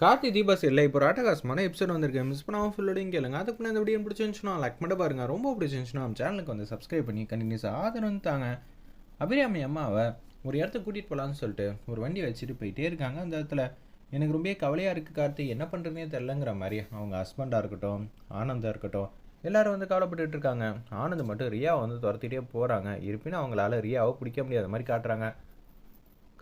கார்த்தி தீபாஸ் இல்லை இப்போ ராட்டகாசமான எபிசோட் வந்திருக்கு. மிஸ் பண்ணாமல் ஃபுல்லோடையும் கேளுங்க. அதுக்கு முன்னாடி இந்த வீடியோ பிடிச்சிருந்துச்சுன்னா லைக் மட்டும் பாருங்க. ரொம்ப பிடிச்சிருந்துச்சுன்னா நம்ம சேனலுக்கு வந்து சப்ஸ்கிரைப் பண்ணி கண்டினியூஸாக ஆதரவு தாங்க. அபிராமி அம்மாவை ஒரு இடத்துக்கு கூட்டிகிட்டு போகலான்னு சொல்லிட்டு ஒரு வண்டி வச்சுட்டு போயிட்டே இருக்காங்க. அந்த இடத்துல எனக்கு ரொம்ப கவலையாக இருக்குது கார்த்தி. என்ன பண்ணுறதுனே தெரிலங்கிற மாதிரி அவங்க ஹஸ்பண்டாக இருக்கட்டும் ஆனந்தாக இருக்கட்டும் எல்லோரும் வந்து கவலைப்பட்டுட்டு இருக்காங்க. ஆனந்த் மட்டும் ரியாவை வந்து துரத்திட்டே போகிறாங்க இருப்பினும் அவங்களால ரியாவை பிடிக்க முடியாத மாதிரி காட்டுறாங்க.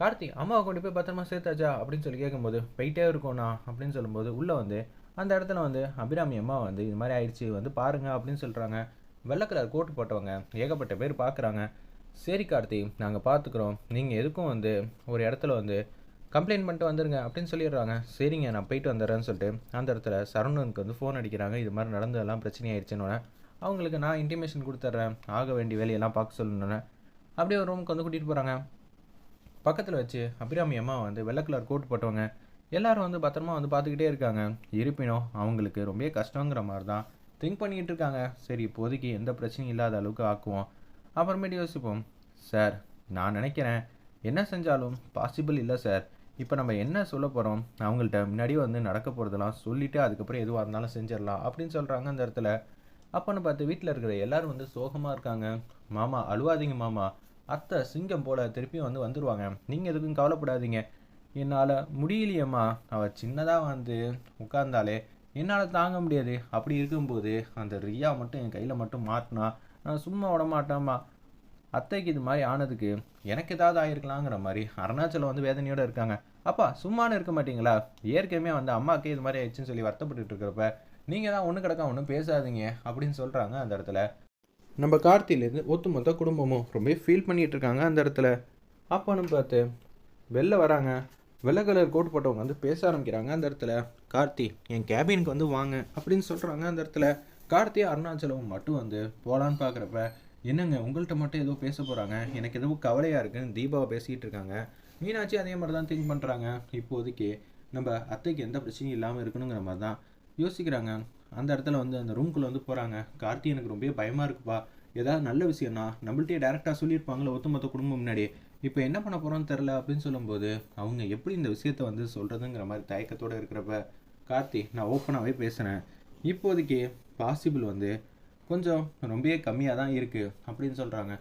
கார்த்தி அம்மாவை கொண்டு போய் பத்திரமா சேர்த்தாச்சா? அப்படின்னு சொல்லி கேட்கும்போது போயிட்டே இருக்கோண்ணா அப்படின்னு சொல்லும்போது உள்ளே வந்து அந்த இடத்துல வந்து அபிராமி அம்மா வந்து இது மாதிரி ஆயிடுச்சு வந்து பாருங்க அப்படின்னு சொல்கிறாங்க வெள்ளை கலர் கோட்டு போட்டவங்க ஏகப்பட்ட பேர் பார்க்குறாங்க சரி கார்த்தி நாங்கள் பார்த்துக்குறோம் நீங்கள் எதுக்கும் வந்து ஒரு இடத்துல வந்து கம்ப்ளைண்ட் பண்ணிட்டு வந்துருங்க அப்படின்னு சொல்லிடுறாங்க. சரிங்க நான் போயிட்டு வந்துடுறேன்னு சொல்லிட்டு அந்த இடத்துல சரவணனுக்கு வந்து ஃபோன் அடிக்கிறாங்க. இது மாதிரி நடந்ததெல்லாம் பிரச்சனை அவங்களுக்கு நான் இன்டிமேஷன் கொடுத்துட்றேன். ஆக வேண்டிய வேலையெல்லாம் பார்க்க சொல்லணுன்னு அப்படியே ஒரு ரூமுக்கு வந்து கூட்டிகிட்டு போகிறாங்க பக்கத்தில் வச்சு அபிராமி அம்மா வந்து வெள்ளை கலர் கோட் போட்டவங்க எல்லாரும் வந்து பத்திரமா வந்து பார்த்துக்கிட்டே இருக்காங்க. இருப்பினும் அவங்களுக்கு ரொம்ப கஷ்டங்கிற மாதிரி தான் திங்க் பண்ணிக்கிட்டு இருக்காங்க. சரி இப்போதைக்கு எந்த பிரச்சனையும் இல்லாத அளவுக்கு ஆக்குவோம். அப்புறமேட்டு யோசிப்போம். சார் நான் நினைக்கிறேன். என்ன செஞ்சாலும் பாசிபிள் இல்லை சார். இப்போ நம்ம என்ன சொல்ல போகிறோம் அவங்கள்ட்ட முன்னாடியே வந்து நடக்க போகிறதெல்லாம் சொல்லிவிட்டு அதுக்கப்புறம் எதுவாக இருந்தாலும் செஞ்சிடலாம் அப்படின்னு சொல்கிறாங்க அந்த இடத்துல. அப்போன்னு பார்த்து வீட்டில் இருக்கிற எல்லாரும் வந்து சோகமாக இருக்காங்க. மாமா அழுவாதீங்க மாமா. அத்தை சிங்கம் போல திருப்பியும் வந்து வந்துடுவாங்க நீங்கள் எதுக்கும் கவலைப்படாதீங்க. என்னால் முடியலையேம்மா. அவள் சின்னதாக வந்து உட்கார்ந்தாலே என்னால் தாங்க முடியாது. அப்படி இருக்கும்போது அந்த ரியா மட்டும் என் கையில் மட்டும் மாட்டினா நான் சும்மா விட மாட்டேம்மா. அத்தைக்கு இது மாதிரி ஆனதுக்கு எனக்கு ஏதாவது ஆயிருக்கலாங்கிற மாதிரி அருணாச்சலம் வந்து வேதனையோடு இருக்காங்க. அப்பா சும்மானு இருக்க மாட்டீங்களா? ஏற்கனவே வந்து அம்மாக்கே இது மாதிரி ஆயிடுச்சுன்னு சொல்லி வருத்தப்பட்டுட்டு இருக்கிறப்ப நீங்கள் தான் ஒன்று கிடக்கா ஒன்றும் பேசாதீங்க அப்படின்னு சொல்கிறாங்க அந்த இடத்துல. நம்ம கார்த்திலேருந்து ஒட்டுமொத்த குடும்பமும் ரொம்ப ஃபீல் பண்ணிகிட்டு இருக்காங்க அந்த இடத்துல. அப்போன்னு பார்த்து வெளில வராங்க. வெள்ளை கலர் கோட் போட்டவங்க வந்து பேச ஆரம்பிக்கிறாங்க அந்த இடத்துல. கார்த்தி என் கேபினுக்கு வந்து வாங்க. அப்படின்னு சொல்கிறாங்க அந்த இடத்துல. கார்த்தி அருணாச்சலம் மட்டும் வந்து போகலான்னு பார்க்குறப்ப என்னங்க உங்கள்கிட்ட மட்டும் ஏதோ பேச போகிறாங்க எனக்கு எதுவும் கவலையாக இருக்குன்னு தீபாவை பேசிகிட்டு இருக்காங்க. மீனாட்சி அதே மாதிரி தான் திங்க் பண்ணுறாங்க இப்போதைக்கு நம்ம அத்தைக்கு எந்த பிரச்சனையும் இல்லாமல் இருக்கணுங்கிற மாதிரி தான் யோசிக்கிறாங்க. அந்த இடத்துல வந்து அந்த ரூம்குள்ளே வந்து போகிறாங்க கார்த்தி எனக்கு ரொம்ப பயமாக இருக்குப்பா. ஏதாவது நல்ல விஷயம்னா நம்மள்ட்டே டேரெக்டாக சொல்லியிருப்பாங்களே ஒத்துமொத்த குடும்பம் முன்னாடி இப்போ என்ன பண்ண போகிறோன்னு தெரில அப்படின்னு சொல்லும்போது அவங்க எப்படி இந்த விஷயத்த வந்து சொல்கிறதுங்கிற மாதிரி தயக்கத்தோடு இருக்கிறப்ப கார்த்தி நான் ஓப்பனாகவே பேசுகிறேன் இப்போதைக்கு பாசிபிள் வந்து கொஞ்சம் ரொம்பவே கம்மியாக தான் இருக்குது அப்படின்னு சொல்கிறாங்க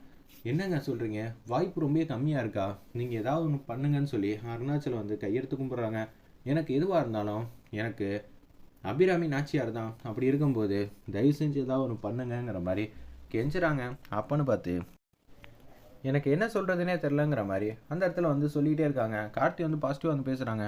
என்னங்க சொல்கிறீங்க வாய்ப்பு ரொம்பவே கம்மியாக இருக்கா? நீங்கள் ஏதாவது ஒன்று பண்ணுங்கன்னு சொல்லி அருணாச்சல் வந்து கையெடுத்து கும்பிட்றாங்க. எனக்கு எதுவாக இருந்தாலும் எனக்கு அபிராமி நாச்சியார் தான். அப்படி இருக்கும்போது தயவு செஞ்சு ஏதாவது ஒன்று பண்ணுங்கங்கிற மாதிரி கெஞ்சுறாங்க. அப்பன்னு பார்த்து எனக்கு என்ன சொல்கிறதுனே தெரிலங்கிற மாதிரி அந்த இடத்துல வந்து சொல்லிகிட்டே இருக்காங்க. கார்த்தி வந்து பாசிட்டிவாக வந்து பேசுகிறாங்க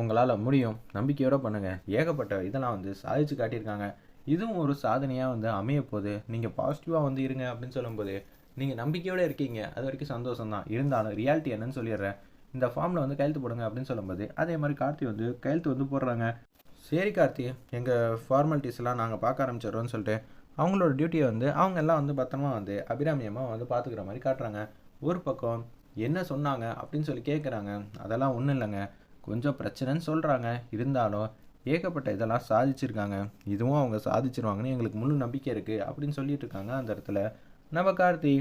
உங்களால் முடியும். நம்பிக்கையோடு பண்ணுங்கள் ஏகப்பட்ட இதெல்லாம் வந்து சாதிச்சு காட்டியிருக்காங்க. இதுவும் ஒரு சாதனையாக வந்து அமைய போகுது. நீங்கள் பாசிட்டிவாக வந்து இருங்க அப்படின்னு சொல்லும்போது நீங்கள் நம்பிக்கையோடு இருக்கீங்க. அது வரைக்கும் சந்தோஷம் தான் இருந்தாலும் ரியாலிட்டி என்னன்னு சொல்லிடுறேன். இந்த ஃபார்மில் வந்து கையெழுத்து போடுங்க அப்படின்னு சொல்லும்போது அதே மாதிரி கார்த்தி வந்து கையெழுத்து வந்து போடுறாங்க. சரி கார்த்தி. எங்கள் ஃபார்மாலிட்டிஸ்லாம் நாங்கள் பார்க்க ஆரம்பிச்சிடுறோன்னு சொல்லிட்டு அவங்களோட டியூட்டியை வந்து அவங்க எல்லாம் வந்து பத்திரமா வந்து அபிராமியமாக வந்து பார்த்துக்கிற மாதிரி காட்டுறாங்க. ஒரு பக்கம் என்ன சொன்னாங்க அப்படின்னு சொல்லி கேட்குறாங்க அதெல்லாம் ஒன்றும் இல்லைங்க. கொஞ்சம் பிரச்சனைன்னு சொல்கிறாங்க இருந்தாலும் ஏகப்பட்ட இதெல்லாம் சாதிச்சிருக்காங்க. இதுவும் அவங்க சாதிச்சிருவாங்கன்னு எங்களுக்கு முழு நம்பிக்கை இருக்குது அப்படின்னு சொல்லிட்டு இருக்காங்க அந்த இடத்துல. நம்ம கார்த்தி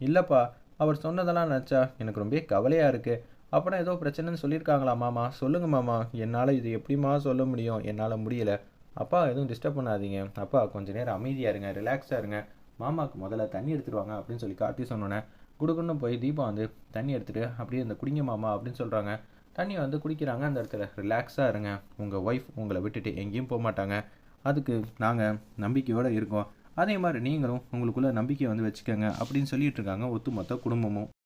இல்லைப்பா அவர் சொன்னதெல்லாம் நினச்சா எனக்கு ரொம்ப கவலையாக இருக்குது அப்புறம் ஏதோ பிரச்சனைன்னு சொல்லியிருக்காங்களா மாமா? சொல்லுங்கள் மாமா. என்னால் இது எப்படிமா சொல்ல முடியும்? என்னால் முடியல. அப்பா எதுவும் டிஸ்டர்ப் பண்ணாதீங்க. அப்பா கொஞ்சம் நேரம் அமைதியாக இருங்க ரிலாக்ஸாக இருங்க. மாமாவுக்கு முதல்ல தண்ணி எடுத்துருவாங்க அப்படின்னு சொல்லி கார்த்தி சொன்னோன்னே குடுக்குன்னு போய் தீபா வந்து தண்ணி எடுத்துகிட்டு அப்படியே இந்த குடிங்க மாமா அப்படின்னு சொல்கிறாங்க தண்ணி வந்து குடிக்கிறாங்க அந்த இடத்துல. ரிலாக்ஸாக இருங்க. உங்கள் ஒய்ஃப் உங்களை விட்டுட்டு எங்கேயும் போக மாட்டாங்க. அதுக்கு நாங்கள் நம்பிக்கையோடு இருக்கோம். அதே மாதிரி நீங்களும் உங்களுக்குள்ளே நம்பிக்கை வந்து வச்சுக்கோங்க அப்படின்னு சொல்லிட்டு இருக்காங்க ஒட்டுமொத்த குடும்பமும்.